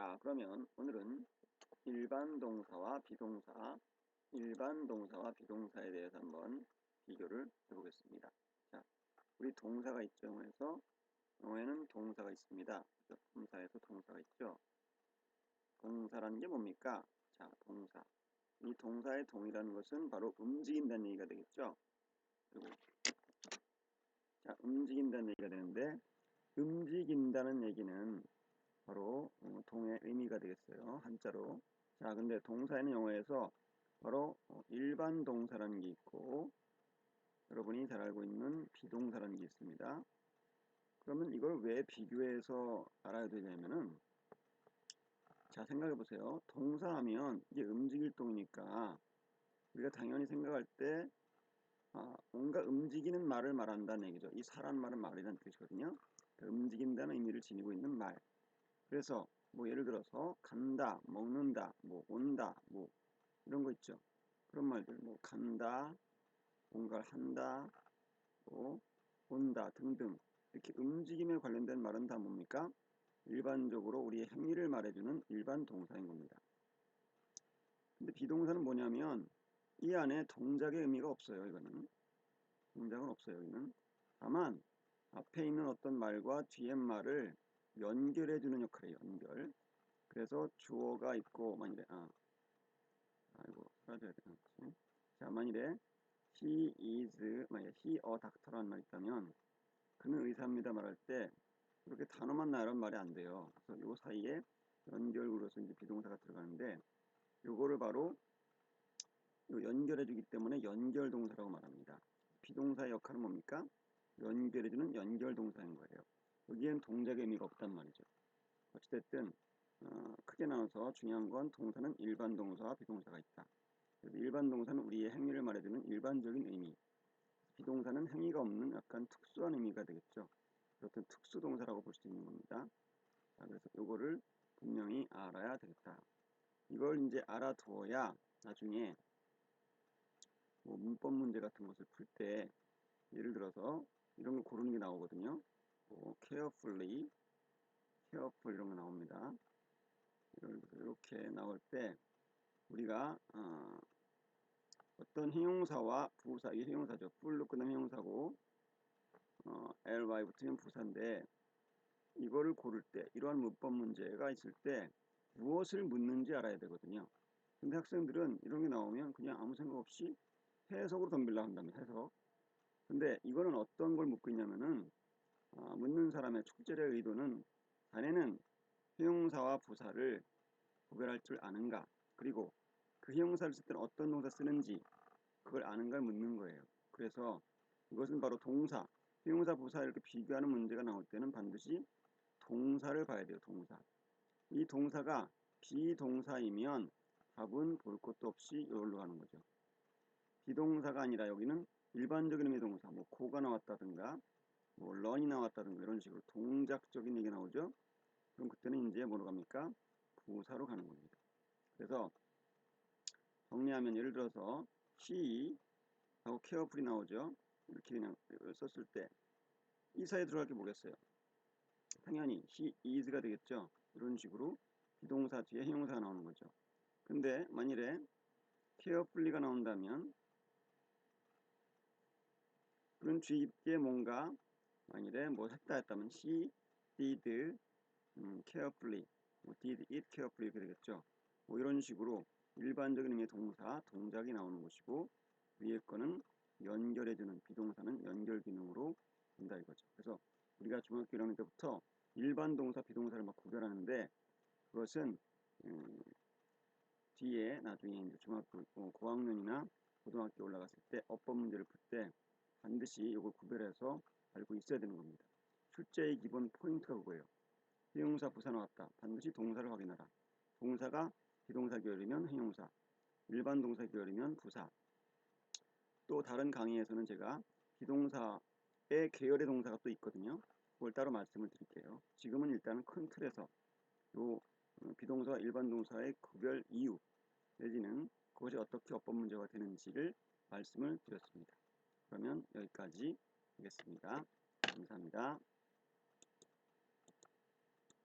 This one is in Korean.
자, 그러면 오늘은 일반 동사와 비동사, 일반 동사와 비동사에 대해서 한번 비교를 해보겠습니다. 자, 우리 동사가 있죠. 영어에서 영어에는 동사가 있습니다. 동사에서 동사가 있죠. 동사라는 게 뭡니까? 자, 동사. 이 동사의 동이라는 것은 바로 움직인다는 얘기가 되겠죠. 그리고 자, 움직인다는 얘기가 되는데 움직인다는 얘기는 바로 어, 동의 의미가 되겠어요. 한자로. 자, 근데 동사에는 영어에서 바로 어, 일반 동사라는 게 있고 여러분이 잘 알고 있는 비동사라는 게 있습니다. 그러면 이걸 왜 비교해서 알아야 되냐면은 자 생각해 보세요. 동사하면 이게 움직일 동이니까 우리가 당연히 생각할 때 아, 뭔가 움직이는 말을 말한다는 얘기죠. 이 사람 말은 말이라는 뜻이거든요. 그러니까 움직인다는 의미를 지니고 있는 말. 그래서 뭐 예를 들어서 간다, 먹는다, 뭐 온다, 뭐 이런 거 있죠. 그런 말들 뭐 간다, 뭔가를 한다, 뭐 온다 등등 이렇게 움직임에 관련된 말은 다 뭡니까? 일반적으로 우리의 행위를 말해주는 일반 동사인 겁니다. 근데 비동사는 뭐냐면 이 안에 동작의 의미가 없어요. 이거는 동작은 없어요. 여기는 다만 앞에 있는 어떤 말과 뒤에 말을 연결해 주는 역할이에요. 연결. 그래서 주어가 있고 만일에 아 아이고 사라져야 되나 자 만일에 he is 만약에 he a doctor라는 말이 있다면 그는 의사입니다 말할 때 이렇게 단어만 나열한 말이 안 돼요. 그래서 요 사이에 연결구로서 이제 비동사가 들어가는데 요거를 바로 요 연결해 주기 때문에 연결동사라고 말합니다. 비동사의 역할은 뭡니까? 연결해 주는 연결동사인 거예요. 여기엔 동작의 의미가 없단 말이죠. 어찌됐든 어, 크게 나눠서 중요한 건 동사는 일반 동사와 비동사가 있다. 일반 동사는 우리의 행위를 말해주는 일반적인 의미 비동사는 행위가 없는 약간 특수한 의미가 되겠죠. 그렇든 특수동사라고 볼 수 있는 겁니다. 자, 그래서 이거를 분명히 알아야 되겠다. 이걸 이제 알아두어야 나중에 뭐 문법 문제 같은 것을 풀 때 예를 들어서 이런 거 고르는 게 나오거든요. 뭐 carefully, careful 이런 거 나옵니다. 이렇게 나올 때 우리가 어, 어떤 형용사와 부사, 이 형용사죠. 풀로 끝난 형용사고 어, ly 붙으면 부사인데 이거를 고를 때 이러한 문법 문제가 있을 때 무엇을 묻는지 알아야 되거든요. 근데 학생들은 이런 게 나오면 그냥 아무 생각 없이 해석으로 덤빌라 한다면 해석. 근데 이거는 어떤 걸 묻고 있냐면은 어, 묻는 사람의 출제의 의도는 자네는 형용사와 부사를 구별할 줄 아는가 그리고 그 형용사를 쓸 때는 어떤 동사 쓰는지 그걸 아는가 묻는 거예요. 그래서 이것은 바로 동사, 형용사, 부사 이렇게 비교하는 문제가 나올 때는 반드시 동사를 봐야 돼요. 동사. 이 동사가 비동사이면 답은 볼 것도 없이 이걸로 가는 거죠. 비동사가 아니라 여기는 일반적인 의미의 동사, 뭐 고가 나왔다든가 뭐 런이 나왔다든가 이런 식으로 동작적인 얘기 나오죠. 그럼 그때는 이제 뭐로 갑니까? 부사로 가는 겁니다. 그래서 정리하면 예를 들어서 he 하고 carefully 나오죠. 이렇게 그냥 썼을 때 이 사이에 들어갈 게 뭐겠어요? 당연히 he is가 되겠죠. 이런 식으로 비동사 뒤에 형용사가 나오는 거죠. 근데 만일에 carefully가 나온다면 그런 주입게 뭔가 만일에 뭐 했다 했다면 she did 음, carefully 뭐 did it carefully 이렇게 되겠죠. 뭐 이런 식으로 일반적인 의미의 동사, 동작이 나오는 것이고 위에 거는 연결해주는 비동사는 연결 기능으로 된다 이거죠. 그래서 우리가 중학교 1학년 때부터 일반 동사, 비동사를 막 구별하는데 그것은 음, 뒤에 나중에 이제 중학교 어, 고학년이나 고등학교 올라갔을 때 어법 문제를 풀 때 반드시 이걸 구별해서 알고 있어야 되는 겁니다. 출제의 기본 포인트가 그거예요. 형용사 부사 나왔다. 반드시 동사를 확인하라. 동사가 비동사 계열이면 형용사, 일반 동사 계열이면 부사. 또 다른 강의에서는 제가 비동사의 계열의 동사가 또 있거든요. 그걸 따로 말씀을 드릴게요. 지금은 일단은 큰 틀에서 요 어, 비동사와 일반 동사의 구별 이유 내지는 그것이 어떻게 어법 문제가 되는지를 말씀을 드렸습니다. 그러면 여기까지 하겠습니다. 감사합니다.